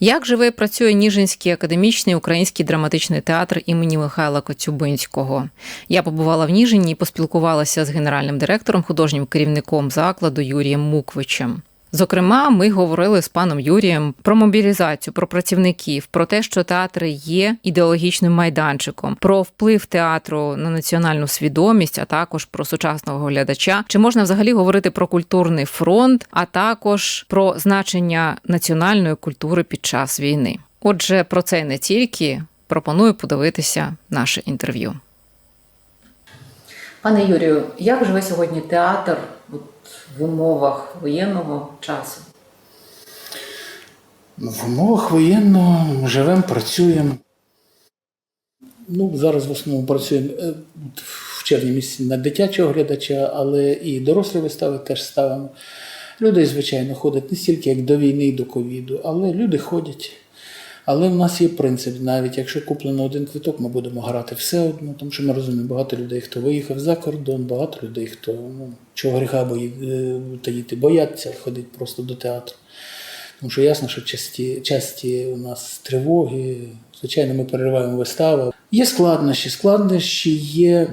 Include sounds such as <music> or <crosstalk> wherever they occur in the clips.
Як живе і працює Ніжинський академічний український драматичний театр імені Михайла Коцюбинського? Я побувала в Ніжині і поспілкувалася з генеральним директором, художнім керівником закладу Юрієм Муквичем. Зокрема, ми говорили з паном Юрієм про мобілізацію, про працівників, про те, що театри є ідеологічним майданчиком, про вплив театру на національну свідомість, а також про сучасного глядача. Чи можна взагалі говорити про культурний фронт, а також про значення національної культури під час війни? Отже, про це не тільки пропоную подивитися наше інтерв'ю. Пане Юрію, як живе сьогодні театр в умовах воєнного часу? Ну, В умовах воєнного живемо, працюємо. Ну, зараз в основному працюємо е, в червні місяці на дитячого глядача, але і дорослі вистави теж ставимо. Люди, звичайно, ходять не стільки як до війни і до ковіду, але люди ходять. Але в нас є принцип, навіть якщо куплено один квиток, ми будемо грати все одно, тому що ми розуміємо, багато людей, хто виїхав за кордон, багато людей, хто ну, чого гріха бої, е, таїти, бояться ходити просто до театру. Тому що ясно, що часті, часті у нас тривоги, звичайно, ми перериваємо вистави. Є складнощі. Складнощі є,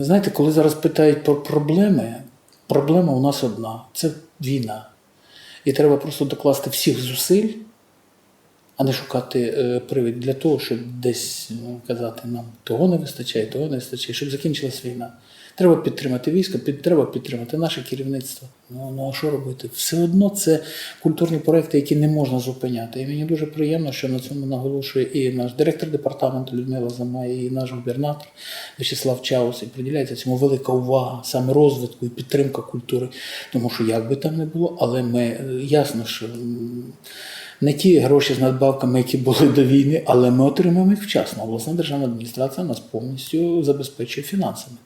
знаєте, коли зараз питають про проблеми, проблема у нас одна це війна. І треба просто докласти всіх зусиль, а не шукати е, привід для того, щоб десь ну, казати нам того не вистачає, того не вистачає, щоб закінчилась війна. Треба підтримати військо, під, треба підтримати наше керівництво. Ну, ну а що робити? Все одно це культурні проекти, які не можна зупиняти. І мені дуже приємно, що на цьому наголошує і наш директор департаменту Людмила Замає, і наш губернатор Вячеслав Чаус. І приділяється цьому велика увага саме розвитку і підтримка культури. Тому що як би там не було, але ми е, ясно, що не ті гроші з надбавками, які були до війни, але ми отримуємо їх вчасно. Обласна державна адміністрація нас повністю забезпечує фінансами.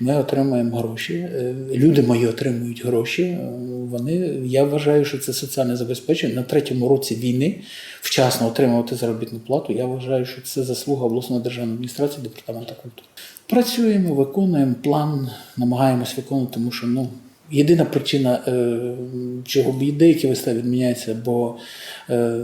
Ми отримуємо гроші, е, люди мої отримують гроші. е, Вони, я вважаю, що це соціальне забезпечення. На третьому році війни вчасно отримувати заробітну плату. Я вважаю, що це заслуга обласної державної адміністрації департаменту культури. Працюємо, виконуємо план, намагаємось виконувати, тому що ну. Єдина причина, е, чого деякі вистави відміняються, бо е,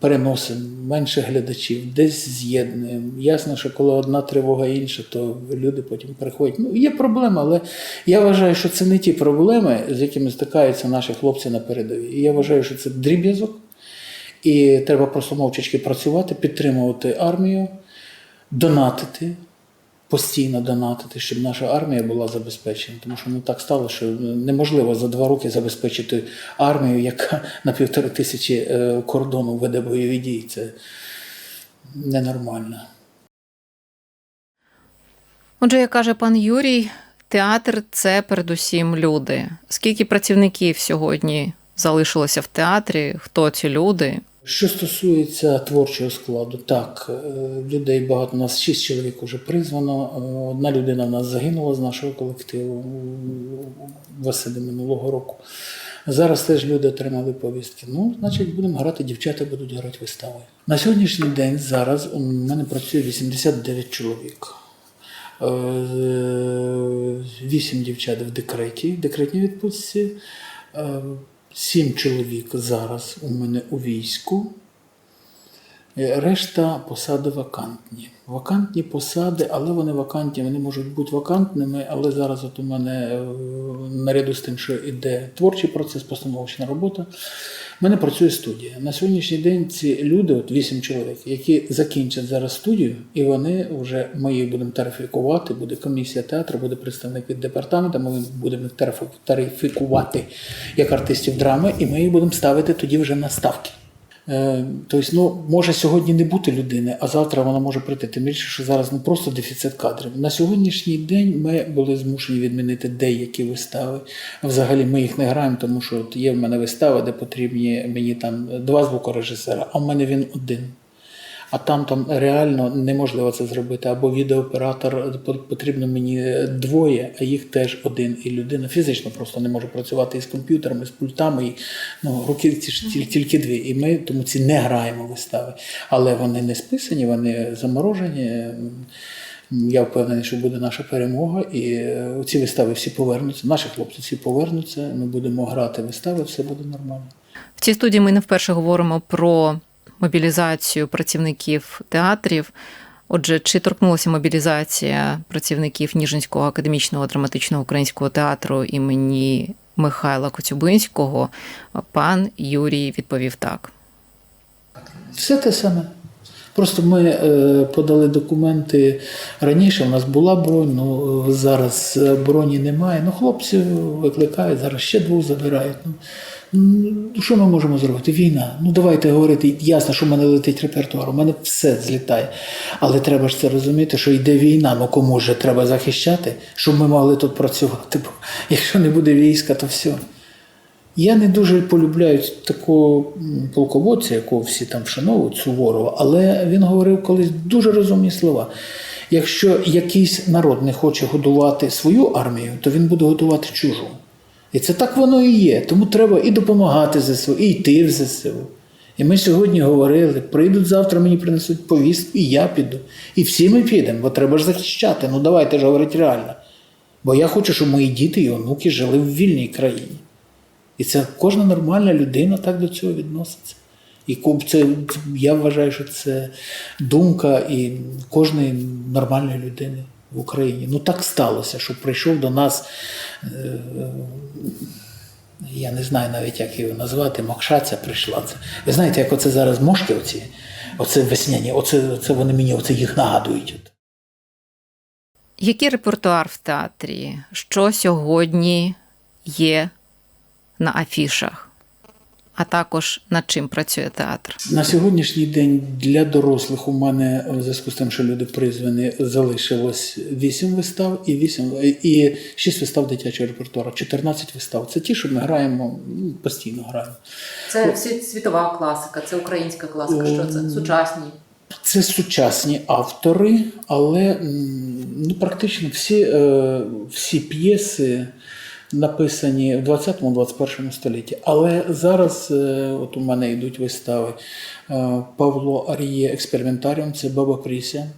переносимо менше глядачів, десь з'єднуємо. Ясно, що коли одна тривога інша, то люди потім переходять. Ну, є проблеми, але я вважаю, що це не ті проблеми, з якими стикаються наші хлопці на передовій. Я вважаю, що це дріб'язок, і треба просто мовчачки працювати, підтримувати армію, донатити постійно донатити, щоб наша армія була забезпечена. Тому що ну так стало, що неможливо за два роки забезпечити армію, яка на півтори тисячі е, кордону веде бойові дії. Це ненормально. Отже, як каже пан Юрій, театр це передусім люди. Скільки працівників сьогодні залишилося в театрі? Хто ці люди? Що стосується творчого складу, так, е, людей багато. У нас шість чоловік вже призвано. Е, Одна людина в нас загинула з нашого колективу в минулого року. Зараз теж люди отримали повістки. Ну, значить, будемо грати, дівчата будуть грати вистави. На сьогоднішній день зараз у мене працює 89 чоловік. Е, Вісім дівчат в декреті, декретній відпустці. Сім чоловік зараз у мене у війську. Е, Решта посади вакантні. Вакантні посади, але вони вакантні, вони можуть бути вакантними, але зараз от у мене е, наряду з тим, що йде творчий процес, постановочна робота, в мене працює студія. На сьогоднішній день ці люди, от вісім чоловік, які закінчать зараз студію, і вони вже ми їх будемо тарифікувати, буде комісія театру, буде представник від департаменту, ми будемо їх тарифікувати як артистів драми, і ми їх будемо ставити тоді вже на ставки. Е, Тобто, ну, може сьогодні не бути людини, а завтра вона може прийти. Тим більше, що зараз не просто дефіцит кадрів. На сьогоднішній день ми були змушені відмінити деякі вистави. Взагалі ми їх не граємо, тому що от є в мене вистава, де потрібні мені там два звукорежисера, а в мене він один. А там там реально неможливо це зробити. Або відеооператор потрібно мені двоє, а їх теж один. І людина фізично просто не може працювати із комп'ютерами, з пультами. І, ну, руки ці ж тіль- тільки дві. І ми тому ці не граємо вистави. Але вони не списані, вони заморожені. Я впевнений, що буде наша перемога, і е, ці вистави всі повернуться. Наші хлопці всі повернуться. Ми будемо грати вистави, все буде нормально. В цій студії ми не вперше говоримо про мобілізацію працівників театрів. Отже, чи торкнулася мобілізація працівників Ніжинського академічного драматичного українського театру імені Михайла Коцюбинського? Пан Юрій відповів так. Все те саме. Просто ми е, подали документи раніше. У нас була бронь, ну зараз е, броні немає. Ну, хлопці викликають, зараз ще двох забирають. Ну, що ми можемо зробити? Війна. Ну давайте говорити. Ясно, що в мене летить репертуар, у мене все злітає. Але треба ж це розуміти, що йде війна. Ну кому ж треба захищати, щоб ми могли тут працювати. Бо якщо не буде війська, то все. Я не дуже полюбляю такого полководця, якого всі там вшановують Суворова, але він говорив колись дуже розумні слова. Якщо якийсь народ не хоче годувати свою армію, то він буде годувати чужу. І це так воно і є. Тому треба і допомагати ЗСУ, і йти в ЗСУ. І ми сьогодні говорили: прийдуть завтра, мені принесуть повістку, і я піду. І всі ми підемо, бо треба ж захищати. Ну давайте ж говорити реально. Бо я хочу, щоб мої діти і онуки жили в вільній країні. І це кожна нормальна людина так до цього відноситься. І це, я вважаю, що це думка і кожної нормальної людини в Україні. Ну так сталося, що прийшов до нас, е, я не знаю навіть, як його назвати, Мокшаця прийшла. Ви знаєте, як оце зараз мошки, оці, оце весняні, оце, оце вони мені оце їх нагадують. Який репертуар в театрі? Що сьогодні є на афішах? А також над чим працює театр? На сьогоднішній день для дорослих у мене в зв'язку з тим, що люди призвані, залишилось 8 вистав і 8, і 6 вистав дитячого репертуару, 14 вистав. Це ті, що ми граємо, ну, постійно граємо. Це світова класика, це українська класика. Що це? Сучасні. Це сучасні автори, але ну, практично всі, е, всі п'єси написані в 20-21 столітті. Але зараз е, от у мене йдуть вистави е, Павло Аріє Експериментаріум, це Баба Кріся,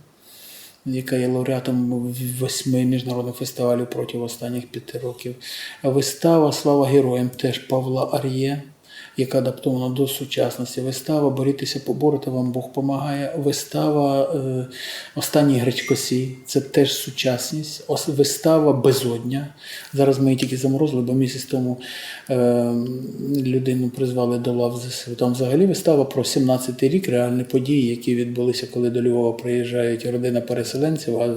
яка є лауреатом восьми міжнародних фестивалів протягом останніх п'яти років. Вистава Слава героям теж Павла Ар'є, яка адаптована до сучасності. Вистава Борітеся, поборете, вам Бог помагає. Вистава е, Останній Гречкосій це теж сучасність. Вистава Безодня. Зараз ми її тільки заморозили, бо місяць тому е, людину призвали до лав ЗСУ. Там взагалі вистава про 17-й рік, реальні події, які відбулися, коли до Львова приїжджають родина переселенців, а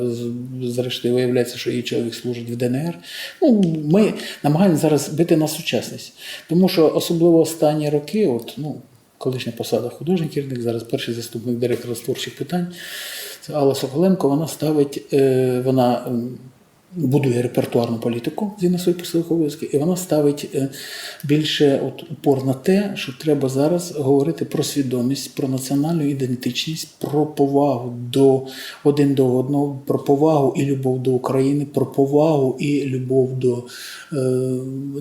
зрештою виявляється, що її чоловік служить в ДНР. Ну, ми намагаємося зараз бити на сучасність. Тому що особливо останні роки, от, ну, колишня посада художній керівник, зараз перший заступник директора з творчих питань, це Алла Соколенко, вона ставить, е, вона будує репертуарну політику згідно своїх посадових обов'язків, і вона ставить е, більше от, упор на те, що треба зараз говорити про свідомість, про національну ідентичність, про повагу до один до одного, про повагу і любов до України, про повагу і любов до е,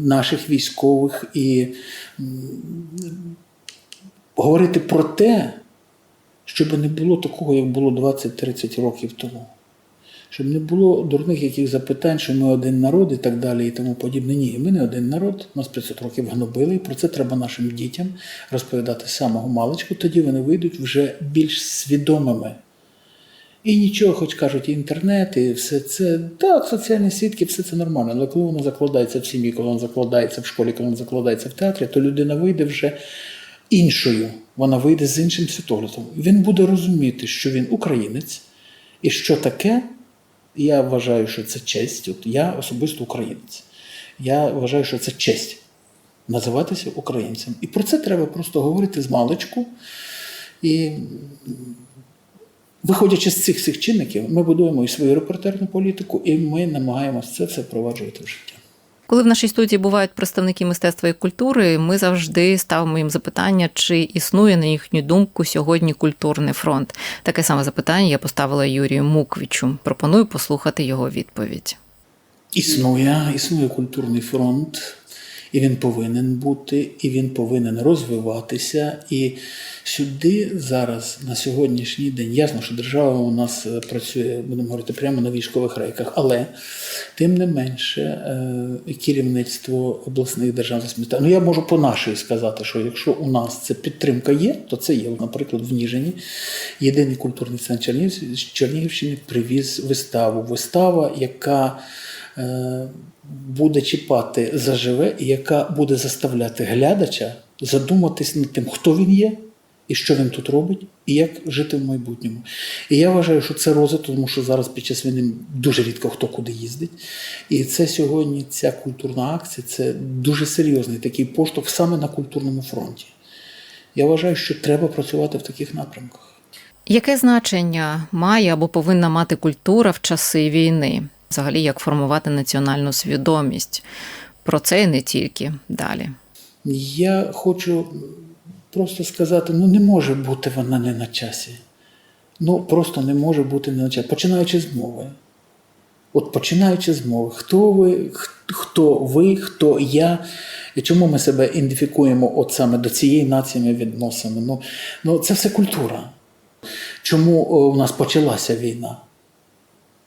наших військових і говорити про те, щоб не було такого, як було 20-30 років тому. Щоб не було дурних яких запитань, що ми один народ і так далі, і тому подібне. Ні, ми не один народ, нас 500 років гнобили, і про це треба нашим дітям розповідати з самого маличку, тоді вони вийдуть вже більш свідомими. І нічого, хоч кажуть, і інтернет, і все це, так, соціальні сітки, все це нормально. Але коли воно закладається в сім'ї, коли воно закладається в школі, коли воно закладається в театрі, то людина вийде вже іншою. Вона вийде з іншим світоглядом. Він буде розуміти, що він українець, і що таке. Я вважаю, що це честь. От я особисто українець. Я вважаю, що це честь називатися українцем. І про це треба просто говорити з маличку. І Виходячи з цих всіх чинників, ми будуємо і свою репортерну політику, і ми намагаємося це все впроваджувати в життя. Коли в нашій студії бувають представники мистецтва і культури, ми завжди ставимо їм запитання, чи існує на їхню думку сьогодні культурний фронт. Таке саме запитання я поставила Юрію Муквічу. Пропоную послухати його відповідь. Існує, існує культурний фронт, і він повинен бути, і він повинен розвиватися. І сюди зараз, на сьогоднішній день, ясно, що держава у нас е, працює, будемо говорити, прямо на військових рейках, але тим не менше, е, керівництво обласних державних адміністрацій, ну я можу по нашій сказати, що якщо у нас це підтримка є, то це є. Наприклад, в Ніжині єдиний культурний центр Чернігівщини привіз виставу. Вистава, яка буде чіпати заживе, і яка буде заставляти глядача задуматись над тим, хто він є, і що він тут робить, і як жити в майбутньому. І я вважаю, що це розвиток, тому що зараз під час війни дуже рідко хто куди їздить. І це сьогодні ця культурна акція це дуже серйозний такий поштовх саме на культурному фронті. Я вважаю, що треба працювати в таких напрямках. Яке значення має або повинна мати культура в часи війни? Взагалі, як формувати національну свідомість? Про це і не тільки далі. Я хочу просто сказати: ну не може бути вона не на часі. Ну просто не може бути не на часі. Починаючи з мови. От починаючи з мови, хто ви, хто ви, хто я, і чому ми себе ідентифікуємо от саме до цієї нації ми відносимо? Ну, ну це все культура. Чому у нас почалася війна?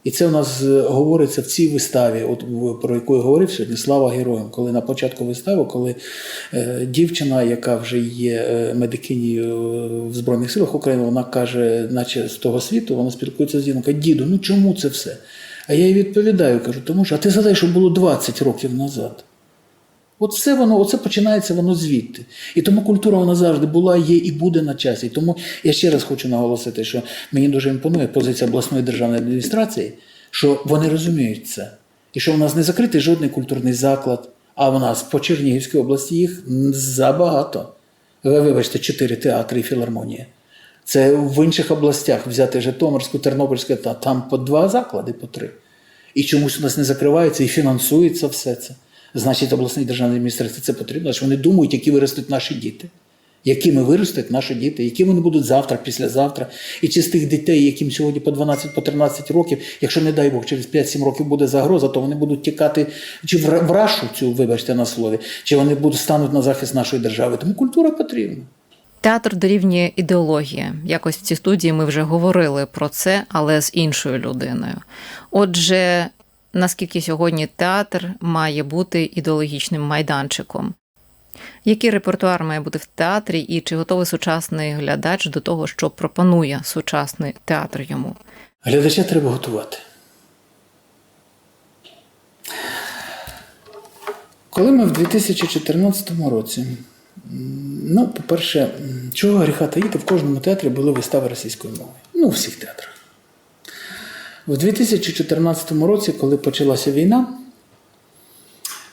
І це у нас е, говориться в цій виставі, от про яку я говорив сьогодні, слава героям. Коли на початку вистави, коли е, дівчина, яка вже є медикинією е, в Збройних силах України, вона каже, наче з того світу, вона спілкується з дідом, каже, діду, ну чому це все? А я їй відповідаю, кажу, тому що, а ти згадай, що було 20 років назад. Все воно, оце починається воно звідти. І тому культура вона завжди була, є і буде на часі. І тому я ще раз хочу наголосити, що мені дуже імпонує позиція обласної державної адміністрації, що вони розуміють це. І що в нас не закритий жодний культурний заклад, а в нас по Чернігівській області їх забагато. Ви вибачте, чотири театри і філармонія. Це в інших областях взяти Житомирську, Тернопільську, та там по два заклади, по три. І чомусь у нас не закривається і фінансується все це. Значить, обласній державній адміністрації це потрібно, що вони думають, які виростуть наші діти. Якими виростуть наші діти, які вони будуть завтра, післязавтра. І чи з тих дітей, яким сьогодні по 12, по років, якщо не дай Бог, через 5-7 років буде загроза, то вони будуть тікати чи в рашу цю, вибачте на слові, чи вони будуть стануть на захист нашої держави. Тому культура потрібна. Театр дорівнює ідеологія. Якось в цій студії ми вже говорили про це, але з іншою людиною. Отже, наскільки сьогодні театр має бути ідеологічним майданчиком? Який репертуар має бути в театрі, і чи готовий сучасний глядач до того, що пропонує сучасний театр йому? Глядача треба готувати. Коли ми в 2014 році, ну, по-перше, чого гріха таїти, в кожному театрі були вистави російською мовою. Ну, у всіх театрах. В 2014 році, коли почалася війна,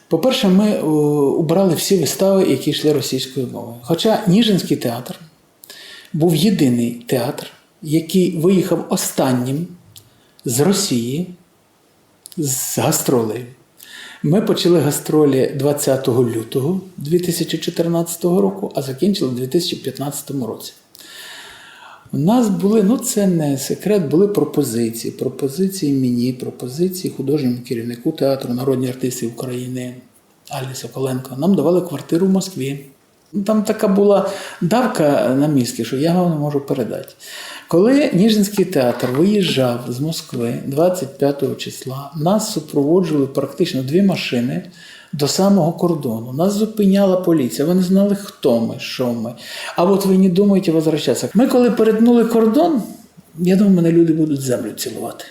по-перше, ми е, убрали всі вистави, які йшли російською мовою. Хоча Ніжинський театр був єдиний театр, який виїхав останнім з Росії з гастролею. Ми почали гастролі 20 лютого 2014 року, а закінчили в 2015 році. У нас були, ну це не секрет, були пропозиції. Пропозиції мені, пропозиції художньому керівнику театру, народні артисти України Алі Соколенко. Нам давали квартиру в Москві. Ну, Там така була давка на мізки, що я вам не можу передати. Коли Ніжинський театр виїжджав з Москви 25 числа, нас супроводжували практично дві машини до самого кордону. Нас зупиняла поліція. Вони знали, хто ми, що ми. А от ви не думаєте возвращатися. Ми, коли перетнули кордон, я думаю, мене люди будуть землю цілувати.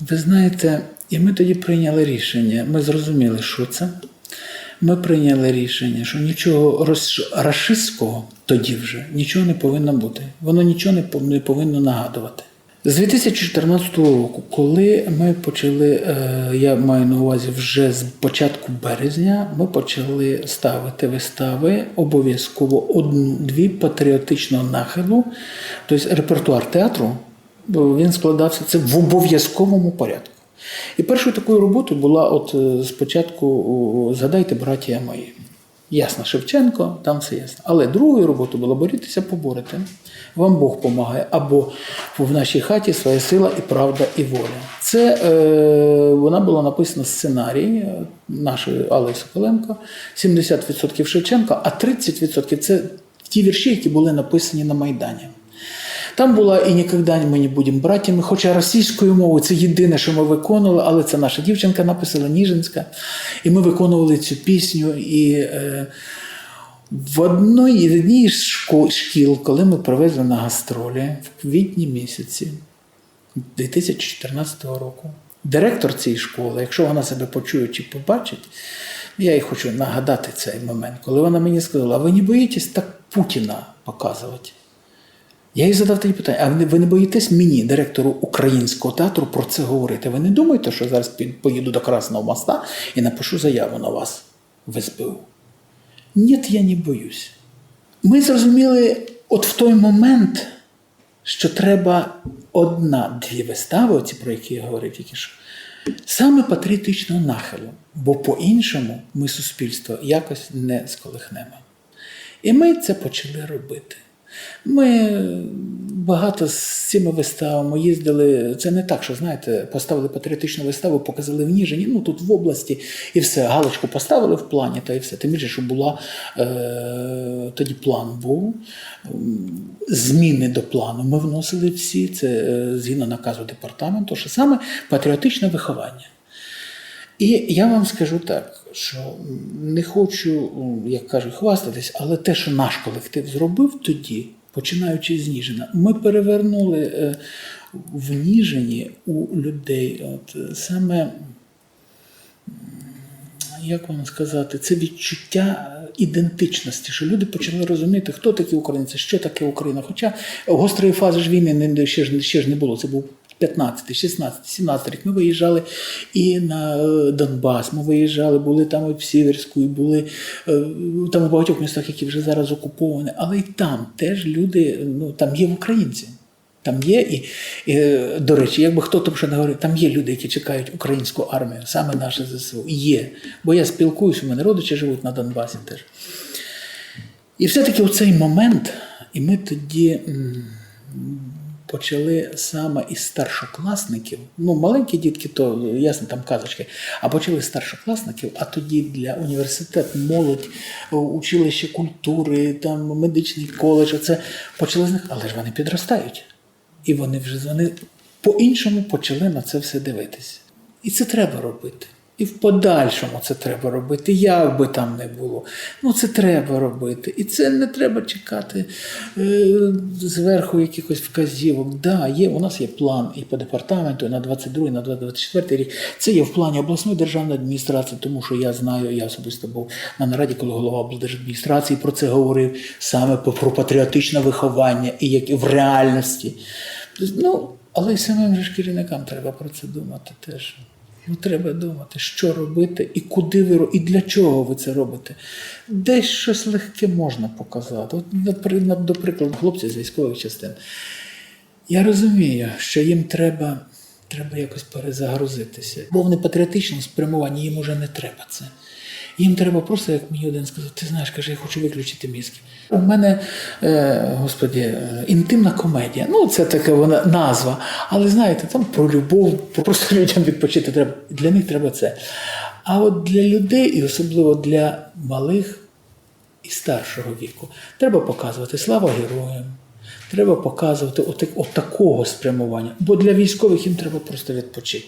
Ви знаєте, і ми тоді прийняли рішення. Ми зрозуміли, що це. Ми прийняли рішення, що нічого рашистського тоді вже нічого не повинно бути. Воно нічого не повинно нагадувати. З 2014 року, коли ми почали, е, я маю на увазі вже з початку березня, ми почали ставити вистави обов'язково одну-дві патріотичного нахилу, тобто репертуар театру, він складався це в обов'язковому порядку. І першою такою роботою була от е, спочатку згадайте, браття мої. Ясно, Шевченко, там все ясно. Але другою роботою було борітися, поборити. Вам Бог допомагає. Або в нашій хаті своя сила і правда, і воля. Це е, вона була написана сценарій е, нашої Алли Соколенко, 70% Шевченка, а 30% це ті вірші, які були написані на Майдані. Там була і ніколи ми не будемо братями, хоча російською мовою це єдине, що ми виконували, але це наша дівчинка написала Ніжинська. І ми виконували цю пісню. І е, в одній, в одній з шкіл, коли ми привезли на гастролі в квітні місяці 2014 року, директор цієї школи, якщо вона себе почує чи побачить, я їй хочу нагадати цей момент, коли вона мені сказала: а ви не боїтесь так Путіна показувати? Я їй задав тоді питання: а ви не- боїтесь мені, директору українського театру, про це говорити? Ви не думаєте, що зараз поїду до Красного моста і напишу заяву на вас в СБУ? Ні, я не боюсь. Ми зрозуміли от в той момент, що треба одна-дві вистави, оці, про які я говорив тільки що, саме патріотичного нахилу, бо по-іншому ми суспільство якось не сколихнемо. І ми це почали робити. Ми багато з цими виставами їздили. Це не так, що знаєте, поставили патріотичну виставу, показали в Ніжині, ну тут в області, і все. Галочку поставили в плані, та і все. Тим більше, що була е, тоді план був. Зміни до плану ми вносили всі. Це е, згідно наказу департаменту, що саме патріотичне виховання. І я вам скажу так, що не хочу, як кажуть, хвастатись, але те, що наш колектив зробив тоді, починаючи з Ніжина, ми перевернули е, в Ніжині у людей от, саме як вам сказати, це відчуття ідентичності, що люди почали розуміти, хто такі українці, що таке Україна. Хоча гострої фази ж війни ще ж не було. Це був 15, 16, 17 рік. Ми виїжджали і на е, Донбас, ми виїжджали, були там і в Сіверську, і були е, там у багатьох містах, які вже зараз окуповані. Але і там теж люди, ну там є українці. Там є, і, і до речі, якби хто там ще не говорив, там є люди, які чекають українську армію, саме наше ЗСУ. Є. Бо я спілкуюся, у мене родичі живуть на Донбасі теж. І все-таки у цей момент, і ми тоді почали саме із старшокласників, ну, маленькі дітки, то ясно, там казочки, а почали з старшокласників, а тоді для університет, молодь, училище культури, там медичний коледж, це почали з них, але ж вони підростають. І вони вже вони по-іншому почали на це все дивитися. І це треба робити. І в подальшому це треба робити, як би там не було. Ну це треба робити. І це не треба чекати е, зверху якихось вказівок. Да, є, у нас є план і по департаменту, і на 22, і на 24 рік. Це є в плані обласної державної адміністрації, тому що я знаю, я особисто був на нараді, коли голова облдержадміністрації про це говорив, саме про, патріотичне виховання і як і в реальності. Ну, але й самим же керівникам треба про це думати теж. Ну, треба думати, що робити і куди ви і для чого ви це робите. Десь щось легке можна показати. От, до прикладу, хлопці з військових частин. Я розумію, що їм треба, треба якось перезагрузитися. Бо вони патріотично спрямовані, їм уже не треба це. Їм треба просто, як мені один сказав, ти знаєш, каже, я хочу виключити мізки. У мене, е, господі, е, інтимна комедія. Ну, це така вона назва. Але знаєте, там про любов, про просто <laughs> людям відпочити треба. Для них треба це. А от для людей, і особливо для малих і старшого віку, треба показувати слава героям. Треба показувати отак, от такого спрямування, бо для військових їм треба просто відпочити.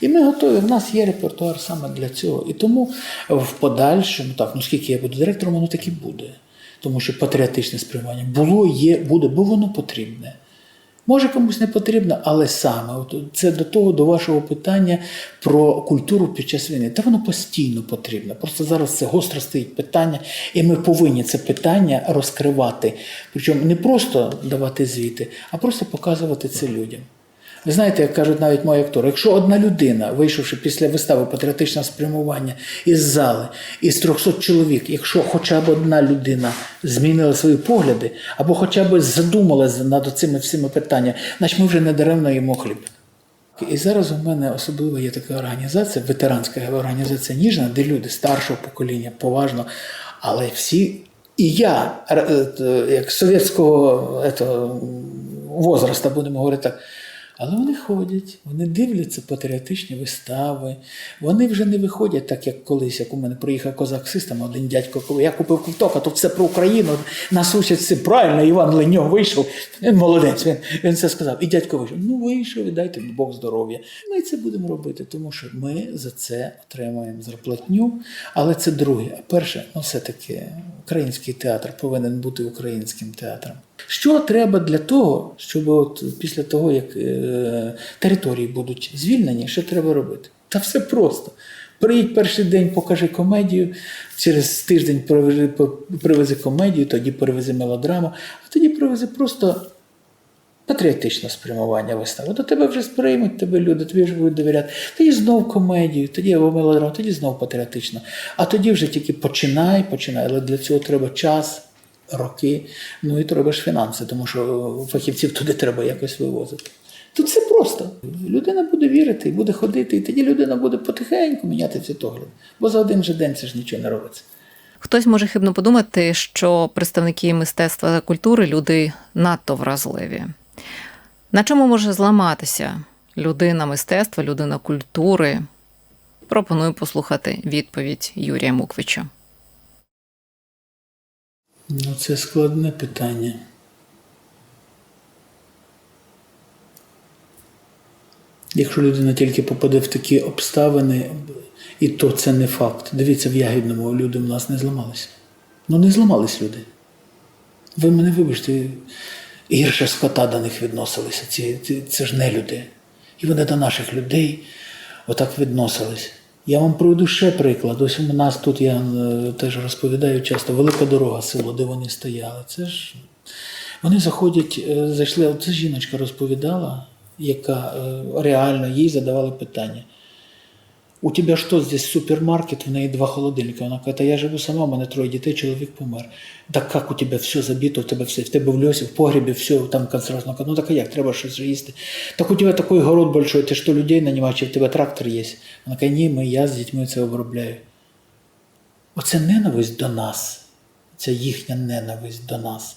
І ми готові. В нас є репертуар саме для цього. І тому в подальшому, так, ну скільки я буду директором, воно так і буде. Тому що патріотичне спрямування було, є, буде, бо воно потрібне. Може комусь не потрібно, але саме це до того, до вашого питання про культуру під час війни. Та воно постійно потрібно. Просто зараз це гостро стоїть питання, і ми повинні це питання розкривати. Причому не просто давати звіти, а просто показувати це людям. Ви знаєте, як кажуть навіть мої актори, якщо одна людина, вийшовши після вистави патріотичного спрямування із зали, із 300 чоловік, якщо хоча б одна людина змінила свої погляди, або хоча б задумалася над цими всіма питаннями, значить ми вже не даремно їмо хліб. І зараз у мене особливо є така організація, ветеранська організація Ніжна, де люди старшого покоління поважно, Але всі, і я, е, т- як совєтського ето, возраста, будемо говорити так. Але вони ходять, вони дивляться патріотичні вистави. Вони вже не виходять так, як колись, як у мене приїхав козак систем, один дядько, коли я купив квиток, а тут все про Україну, нас учать все правильно. Іван Леньов вийшов, він молодець, він, він це сказав. І дядько вийшов. Ну вийшов, і дайте Бог здоров'я. Ми це будемо робити, тому що ми за це отримуємо зарплатню. Але це друге. А перше, ну все-таки український театр повинен бути українським театром. Що треба для того, щоб от після того, як е, території будуть звільнені, що треба робити? Та все просто. Приїдь перший день, покажи комедію, через тиждень привези, привези комедію, тоді привези мелодраму, а тоді привези просто патріотичне спрямування вистави. До тебе вже сприймуть тебе люди, тобі вже будуть довіряти. Тоді знов комедію, тоді або мелодраму, тоді знов патріотично. А тоді вже тільки починай, починай. Але для цього треба час, роки, ну і треба ж фінанси, тому що фахівців туди треба якось вивозити. Тут все просто. Людина буде вірити і буде ходити, і тоді людина буде потихеньку міняти світогляд. Бо за один же день це ж нічого не робиться. Хтось може хибно подумати, що представники мистецтва та культури люди надто вразливі. На чому може зламатися людина мистецтва, людина культури? Пропоную послухати відповідь Юрія Муквича. Ну, це складне питання. Якщо людина тільки попаде в такі обставини, і то це не факт. Дивіться, в Ягідному люди в нас не зламалися. Ну, не зламались люди. Ви мене вибачте, гірше скота до них відносилися. Ці, ці, це ж не люди. І вони до наших людей отак відносились. Я вам проведу ще приклад. Ось у нас тут я е, теж розповідаю часто велика дорога, село, де вони стояли. Це ж вони заходять, е, зайшли. Це жіночка розповідала, яка е, реально їй задавали питання. У тебе що здесь супермаркет, в неї два холодильника. Вона каже, та я живу сама, у мене троє дітей, чоловік помер. Так як у тебе все забито, у тебе все, в тебе в льосі, в погребі, все там консервно. Ну так а як, треба щось їсти. Так у тебе такий город большой, ти що людей нанімаєш, чи в тебе трактор є? Вона каже, ні, ми, я з дітьми це обробляю. Оце ненависть до нас. Це їхня ненависть до нас.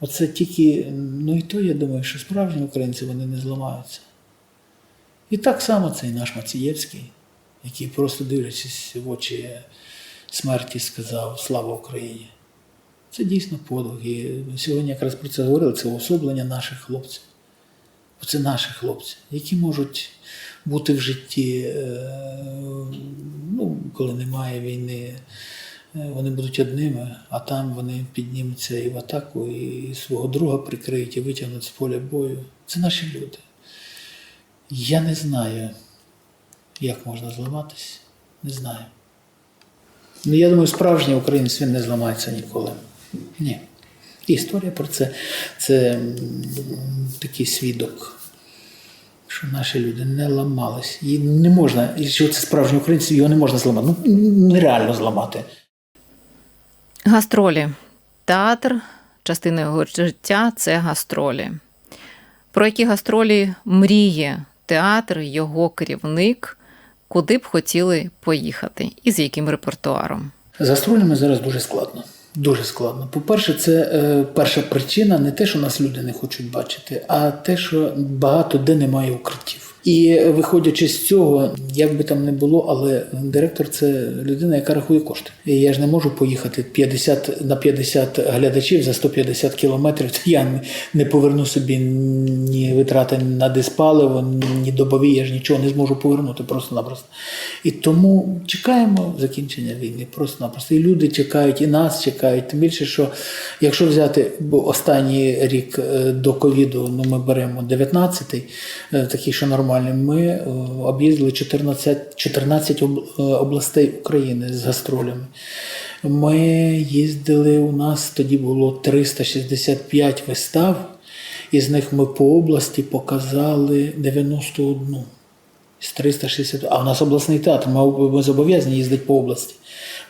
Оце тільки, ну і то я думаю, що справжні українці вони не зламаються. І так само цей наш Мацієвський, який просто дивлячись в очі смерті, сказав Слава Україні. Це дійсно подвиг. І сьогодні якраз про це говорили, це уособлення наших хлопців. Бо Це наші хлопці, які можуть бути в житті, е, ну, коли немає війни, е, вони будуть одними, а там вони піднімуться і в атаку, і свого друга прикриють, і витягнуть з поля бою. Це наші люди. Я не знаю, як можна зламатись. Не знаю. Ну, я думаю, справжній українець він не зламається ніколи. Ні. Історія про це це такий свідок, що наші люди не ламались. І не можна, і що це справжній українець, його не можна зламати. Ну, нереально зламати. Гастролі. Театр, частина його життя це гастролі. Про які гастролі мріє театр, його керівник, куди б хотіли поїхати і з яким репертуаром? З гастролями зараз дуже складно. Дуже складно. По-перше, це е, перша причина не те, що нас люди не хочуть бачити, а те, що багато де немає укриттів. І е, виходячи з цього, як би там не було, але директор це людина, яка рахує кошти. І я ж не можу поїхати 50 на 50 глядачів за 150 кілометрів. Я не- поверну собі ні витрати на диспаливо, ні добові, я ж нічого не зможу повернути просто-напросто. І тому чекаємо закінчення війни. Просто-напросто. І люди чекають, і нас чекають. Тим більше, що якщо взяти бо останній рік е, до ковіду, ну ми беремо 19-й, е, такий, що нормальний, ми е, об'їздили 14, 14 е, областей України з гастролями. Ми їздили, у нас тоді було 365 вистав, із них ми по області показали 91 з 360. А у нас обласний театр, ми, ми зобов'язані їздити по області.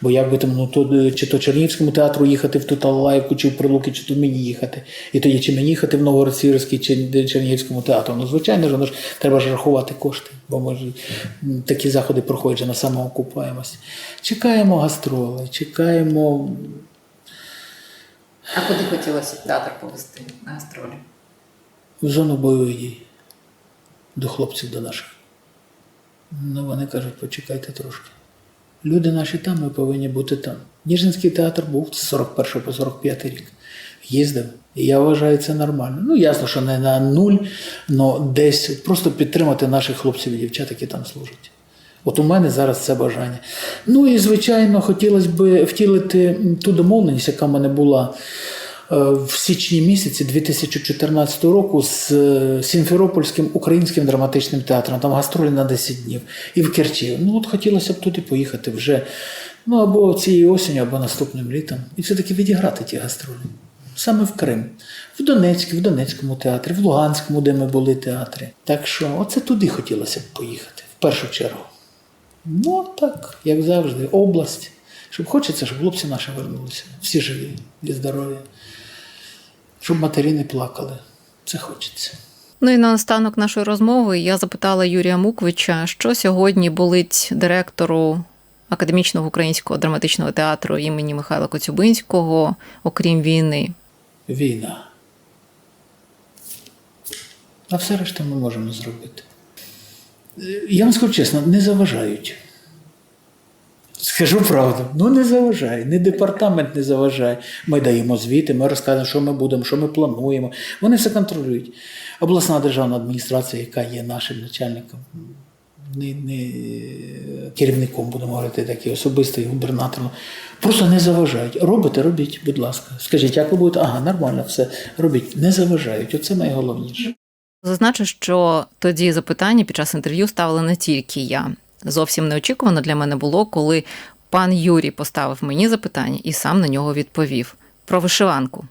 Бо як би там, ну то чи то Чернігівському театру їхати в ту чи в Прилуки, чи то мені їхати. І тоді чи мені їхати в Новгород-Сіверський, чи Чернігівському театру. Ну, звичайно ж, воно ж треба ж рахувати кошти, бо ми ж такі заходи проходять вже на самоокупаємость. Чекаємо гастроли, чекаємо А куди хотілося театр повести на гастролі? в зону бойових дій до хлопців, до наших. Ну, вони кажуть, почекайте трошки. Люди наші там, ми повинні бути там. Ніжинський театр був з 41 по 45 рік. Їздив. І я вважаю це нормально. Ну, ясно, що не на нуль, але десь просто підтримати наших хлопців і дівчат, які там служать. От у мене зараз це бажання. Ну і, звичайно, хотілося б втілити ту домовленість, яка в мене була в січні місяці 2014 року з е, Сімферопольським українським драматичним театром. Там гастролі на 10 днів. І в Керчі. Ну, от хотілося б туди поїхати вже ну, або цієї осені, або наступним літом. І все-таки відіграти ті гастролі. Саме в Крим. В Донецьк, в Донецькому театрі, в Луганському, де ми були театрі. Так що оце туди хотілося б поїхати, в першу чергу. Ну, так, як завжди, область. Щоб хочеться, щоб хлопці наші вернулися. Всі живі і здорові. Щоб матері не плакали. Це хочеться. Ну і наостанок нашої розмови я запитала Юрія Муквича, що сьогодні болить директору академічного українського драматичного театру імені Михайла Коцюбинського, окрім війни. Війна. А все решта ми можемо зробити. Я вам скажу чесно, не заважають. Скажу правду, ну не заважає, не департамент не заважає. Ми даємо звіти, ми розказуємо, що ми будемо, що ми плануємо. Вони все контролюють. Обласна державна адміністрація, яка є нашим начальником, не, не керівником, будемо говорити, так і особисто, і губернатором, просто не заважають. Робите, робіть, будь ласка. Скажіть, як ви будете? Ага, нормально, все робіть. Не заважають. Оце найголовніше. Зазначу, що тоді запитання під час інтерв'ю ставила не тільки я. Зовсім неочікувано для мене було, коли пан Юрій поставив мені запитання і сам на нього відповів про вишиванку.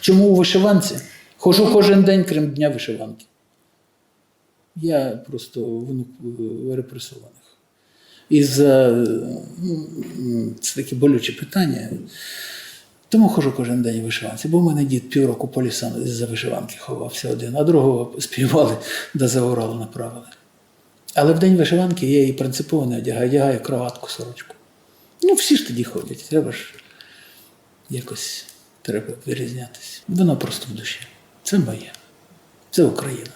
Чому у вишиванці? Хожу кожен день, крім дня вишиванки. Я просто внук е, репресованих. І за м, це таке болюче питання. Тому хожу кожен день у вишиванці, бо в мене дід півроку по лісам з-за вишиванки ховався один, а другого співали до заворалу направили. Але в день вишиванки я її принципово не одягаю, одягаю кроватку, сорочку. Ну, всі ж тоді ходять, треба ж якось треба вирізнятися. Воно просто в душі. Це моє. Це Україна.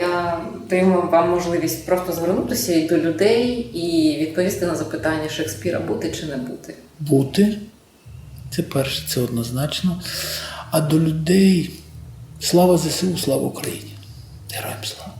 Я даю вам можливість просто звернутися і до людей і відповісти на запитання Шекспіра бути чи не бути. Бути. Це перше, це однозначно. А до людей слава ЗСУ, слава Україні. Героям слава.